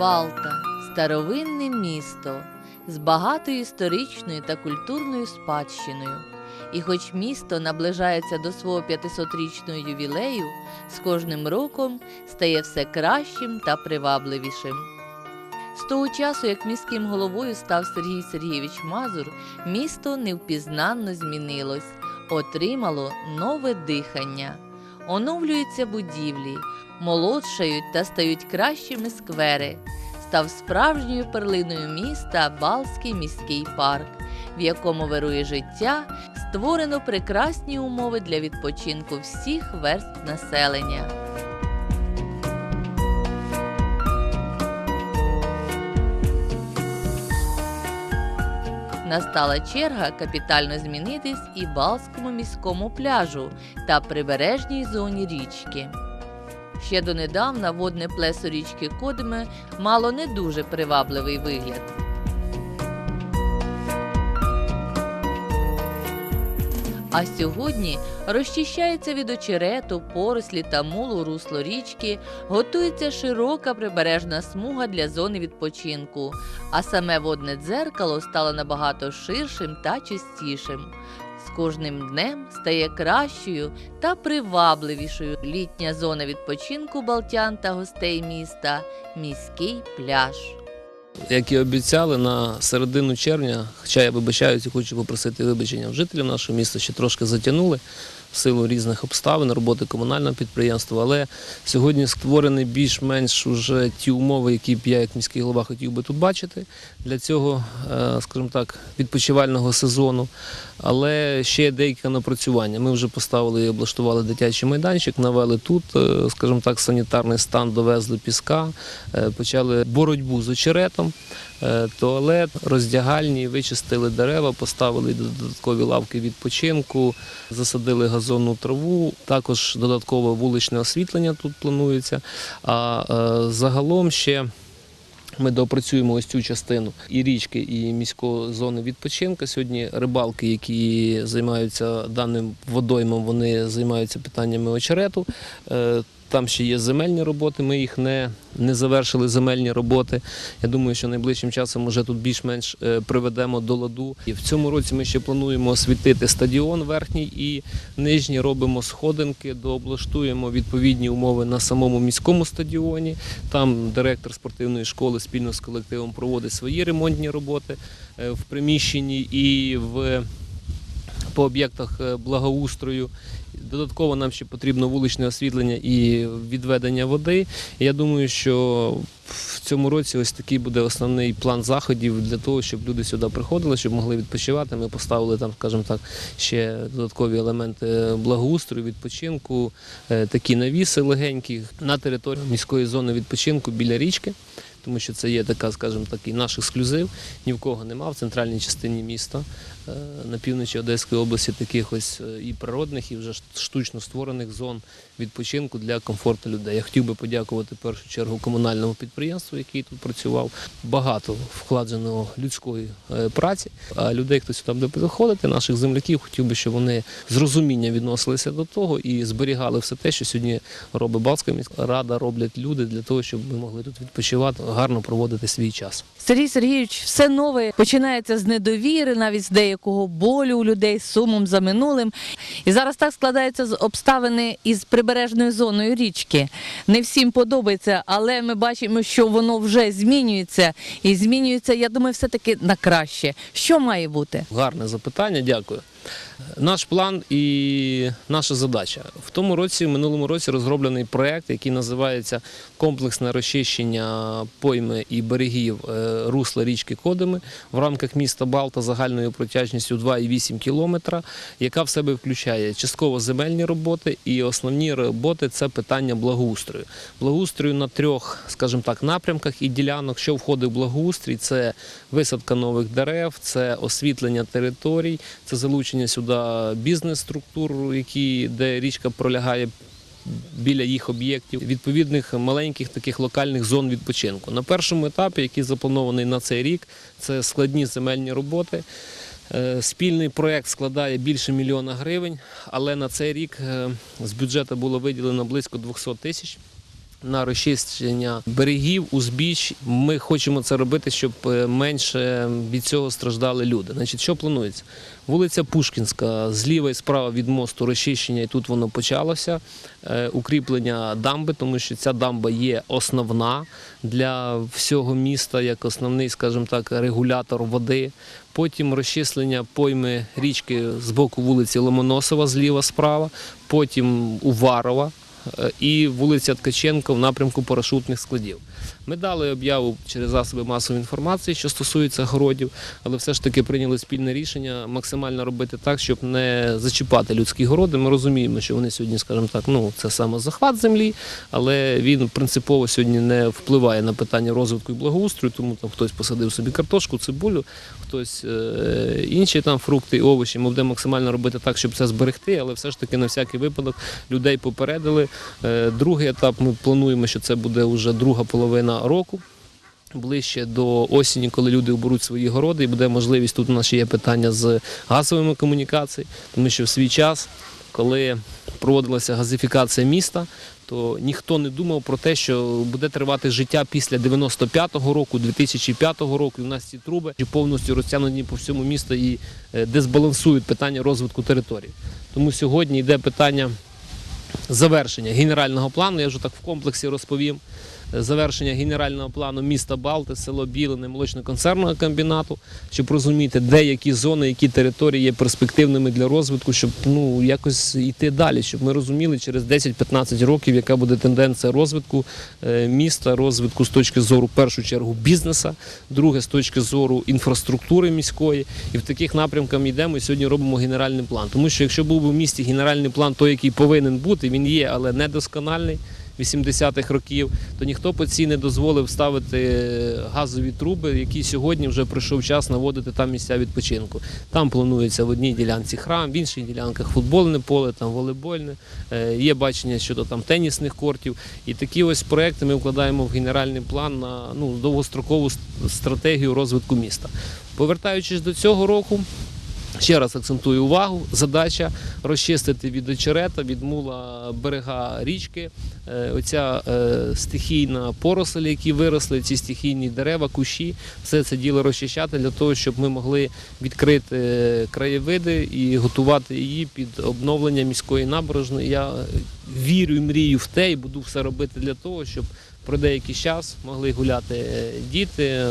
Балта старовинне місто з багатою історичною та культурною спадщиною. І хоч місто наближається до свого 500-річного ювілею, з кожним роком стає все кращим та привабливішим. З того часу, як міським головою став Сергій Сергійович Мазур, місто невпізнанно змінилось, отримало нове дихання. Оновлюються будівлі, молодшають та стають кращими сквери. Став справжньою перлиною міста Балський міський парк, в якому вирує життя, створено прекрасні умови для відпочинку всіх верств населення. Настала черга капітально змінитись і Балському міському пляжу та прибережній зоні річки. Ще донедавна водне плесо річки Кодиме мало не дуже привабливий вигляд. А сьогодні розчищається від очерету, порослі та мулу русло річки, готується широка прибережна смуга для зони відпочинку, а саме водне дзеркало стало набагато ширшим та чистішим. З кожним днем стає кращою та привабливішою літня зона відпочинку балтян та гостей міста міський пляж. Як і обіцяли, на середину червня, хоча я вибачаюся, хочу попросити вибачення в жителів нашого міста, що трошки затягнули в силу різних обставин роботи комунального підприємства, але сьогодні створені більш-менш уже ті умови, які б я як міський голова хотів би тут бачити для цього, е, скажімо так, відпочивального сезону. Але ще є деякі напрацювання. Ми вже поставили і облаштували дитячий майданчик, навели тут, е, скажімо так, санітарний стан, довезли піска, е, почали боротьбу з очеретом. Е, Туалет, роздягальні, вичистили дерева, поставили додаткові лавки відпочинку, засадили газонну траву. Також додаткове вуличне освітлення тут планується. А е, загалом ще ми доопрацюємо ось цю частину і річки, і міської зони відпочинку. Сьогодні рибалки, які займаються даним водоймом, вони займаються питаннями очерету. Там ще є земельні роботи, ми їх не, не завершили земельні роботи. Я думаю, що найближчим часом вже тут більш-менш е, приведемо до ладу. І в цьому році ми ще плануємо освітити стадіон верхній і нижній. Робимо сходинки, дооблаштуємо відповідні умови на самому міському стадіоні. Там директор спортивної школи спільно з колективом проводить свої ремонтні роботи е, в приміщенні і в по об'єктах е, благоустрою. Додатково нам ще потрібно вуличне освітлення і відведення води. Я думаю, що в цьому році ось такий буде основний план заходів для того, щоб люди сюди приходили, щоб могли відпочивати. Ми поставили там, скажімо так, ще додаткові елементи благоустрою, відпочинку, е, такі навіси легенькі на території міської зони відпочинку біля річки. Тому що це є така, скажімо так, і наш ексклюзив. Ні в кого нема в центральній частині міста е, на півночі Одеської області таких ось е, і природних, і вже штучно створених зон відпочинку для комфорту людей. Я хотів би подякувати в першу чергу комунальному підприємству, який тут працював. Багато вкладеного людської е, праці. А людей, хто сюди буде приходити, наших земляків, хотів би, щоб вони з розумінням відносилися до того і зберігали все те, що сьогодні робить Балтська міська рада, роблять люди для того, щоб ми могли тут відпочивати, гарно проводити свій час. Сергій Сергійович, все нове починається з недовіри, навіть з деякого болю у людей, з сумом за минулим. І зараз так складаються з обставини із прибережною зоною річки. Не всім подобається, але ми бачимо, що воно вже змінюється. І змінюється, я думаю, все-таки на краще. Що має бути? Гарне запитання, дякую. Наш план і наша задача в тому році, в минулому році, розроблений проект, який називається комплексне розчищення пойми і берегів е, русла річки Кодими в рамках міста Балта загальною протяжністю 2,8 кілометра, яка в себе включає частково земельні роботи і основні роботи це питання благоустрою. Благоустрою на трьох, скажімо так, напрямках і ділянок, що входить в благоустрій, це висадка нових дерев, це освітлення територій, це залучення сюди бізнес-структур, де річка пролягає біля їх об'єктів, відповідних маленьких таких локальних зон відпочинку. На першому етапі, який запланований на цей рік, це складні земельні роботи. Е, Спільний проєкт складає більше мільйона гривень, але на цей рік е, з бюджету було виділено близько 200 тисяч. На розчищення берегів, узбіч. Ми хочемо це робити, щоб е, менше від цього страждали люди. Значить, що планується? Вулиця Пушкінська, зліва і справа від мосту розчищення, і тут воно почалося. Е, Укріплення дамби, тому що ця дамба є основна для всього міста, як основний, скажімо так, регулятор води. Потім розчислення пойми річки з боку вулиці Ломоносова, зліва справа, потім Уварова і вулиця Ткаченко в напрямку парашутних складів. Ми дали об'яву через засоби масової інформації, що стосується городів, але все ж таки прийняли спільне рішення максимально робити так, щоб не зачіпати людські городи. Ми розуміємо, що вони сьогодні, скажімо так, ну це саме захват землі, але він принципово сьогодні не впливає на питання розвитку і благоустрою, тому там хтось посадив собі картошку, цибулю, хтось е, інші там фрукти і овочі. Ми будемо максимально робити так, щоб це зберегти, але все ж таки на всякий випадок людей попередили. Е, другий етап ми плануємо, що це буде вже друга половина року. Ближче до осені, коли люди оберуть свої городи, і буде можливість. Тут у нас ще є питання з газовими комунікаціями, тому що в свій час, коли проводилася газифікація міста, то ніхто не думав про те, що буде тривати життя після 95-го року, 2005 року. І у нас ці труби повністю розтягнені по всьому місту і е, дезбалансують питання розвитку території. Тому сьогодні йде питання завершення генерального плану. Я вже так в комплексі розповім. Завершення генерального плану міста Балти, село Білине, молочно-концерного комбінату, щоб розуміти, де які зони, які території є перспективними для розвитку, щоб ну якось йти далі, щоб ми розуміли через 10-15 років, яка буде тенденція розвитку е, міста, розвитку з точки зору в першу чергу бізнеса, друге з точки зору інфраструктури міської. І в таких напрямках йдемо і сьогодні робимо генеральний план. Тому що якщо був би в місті генеральний план, той, який повинен бути, він є, але недоскональний. 80-х років, то ніхто по цій не дозволив ставити газові труби, які сьогодні вже прийшов час наводити там місця відпочинку. Там планується в одній ділянці храм, в інших ділянках футбольне поле, там волейбольне, е, є бачення щодо там тенісних кортів. І такі ось проекти ми вкладаємо в генеральний план на ну, довгострокову стратегію розвитку міста. Повертаючись до цього року. Ще раз акцентую увагу. Задача розчистити від очерета, від мула берега річки. Е, Оця е, стихійна поросль, які виросли, ці стихійні дерева, кущі, все це діло розчищати для того, щоб ми могли відкрити краєвиди і готувати її під обновлення міської набережної. Я вірю і мрію в те, і буду все робити для того, щоб про деякий час могли гуляти е, діти,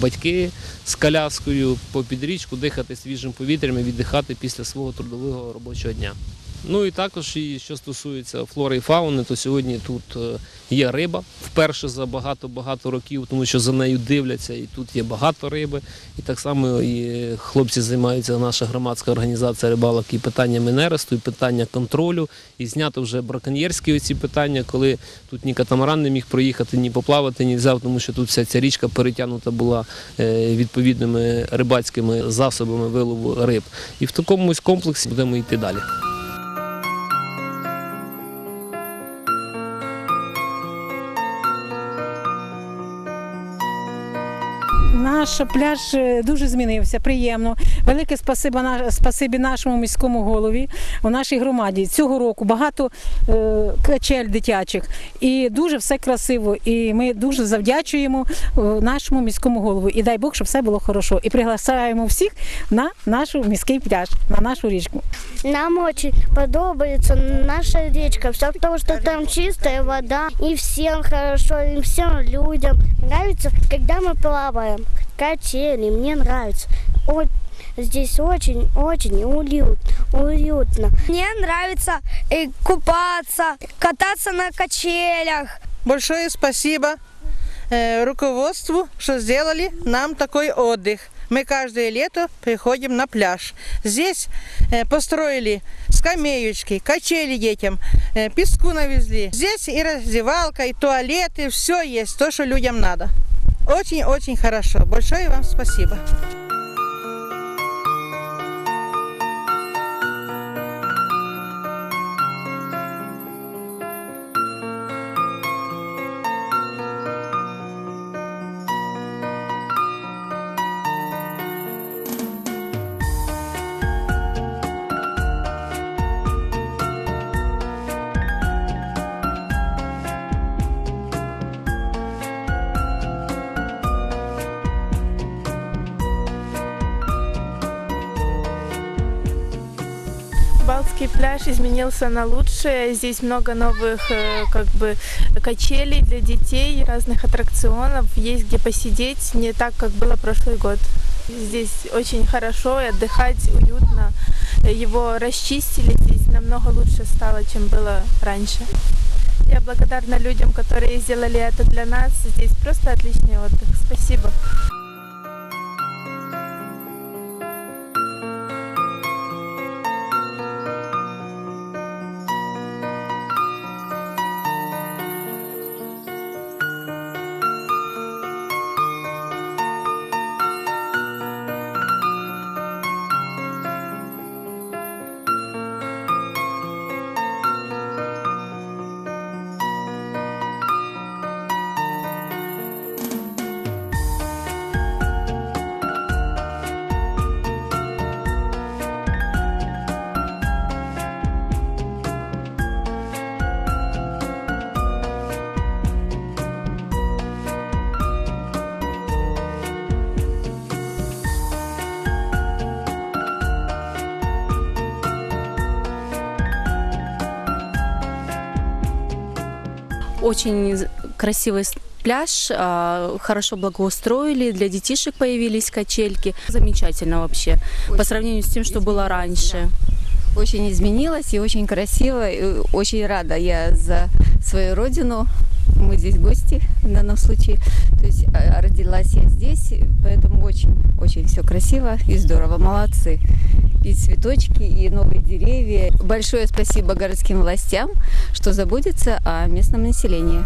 батьки з коляскою по підрічку, дихати свіжим повітрям і віддихати після свого трудового робочого дня. Ну і також, і що стосується флори і фауни, то сьогодні тут е, є риба вперше за багато-багато років, тому що за нею дивляться, і тут є багато риби. І так само і хлопці займаються, наша громадська організація рибалок і питаннями нересту, і питання контролю. І знято вже браконьєрські оці питання, коли тут ні катамаран не міг проїхати, ні поплавати, ні взяв, тому що тут вся ця річка перетягнута була е, відповідними рибацькими засобами вилову риб. І в такому комплексі будемо йти далі. Наш пляж е, дуже змінився, приємно. Велике спасибо, на- спасибі нашому міському голові у нашій громаді. Цього року багато е, качель дитячих і дуже все красиво. І ми дуже завдячуємо е, нашому міському голову. І дай Бог, щоб все було хорошо. І приглашаємо всіх на наш міський пляж, на нашу річку. Нам очень подобается наша речка. Все потому, что там чистая вода. И всем хорошо, и всем людям нравится, когда мы плаваем. Качели, мне нравится. Ой, здесь очень-очень уют, уютно. Мне нравится э, купаться, кататься на качелях. Большое спасибо э, руководству, что сделали нам такой отдых. Мы каждое лето приходим на пляж. Здесь э, построили скамеечки, качели детям, э, песку навезли. Здесь и раздевалка, и туалеты, все есть, то, что людям надо. Очень-очень хорошо. Большое вам спасибо. городский пляж изменился на лучшее. Здесь много новых э, как бы качелей для детей, разных аттракционов. Есть где посидеть, не так, как было прошлый год. Здесь очень хорошо и отдыхать уютно. Его расчистили, здесь намного лучше стало, чем было раньше. Я благодарна людям, которые сделали это для нас. Здесь просто отличный отдых. Спасибо. Очень з- красивый с- пляж, а, хорошо благоустроили, для детишек появились качельки. Замечательно вообще, по сравнению с тем, что было раньше. Очень изменилось и очень красиво. И очень рада я за свою родину. Мы здесь гости в данном случае. То есть э, родилась я здесь, и поэтому очень, очень все красиво и здорово. Молодцы. И цветочки, и новые деревья. Большое спасибо городским властям, что заботятся о местном населении.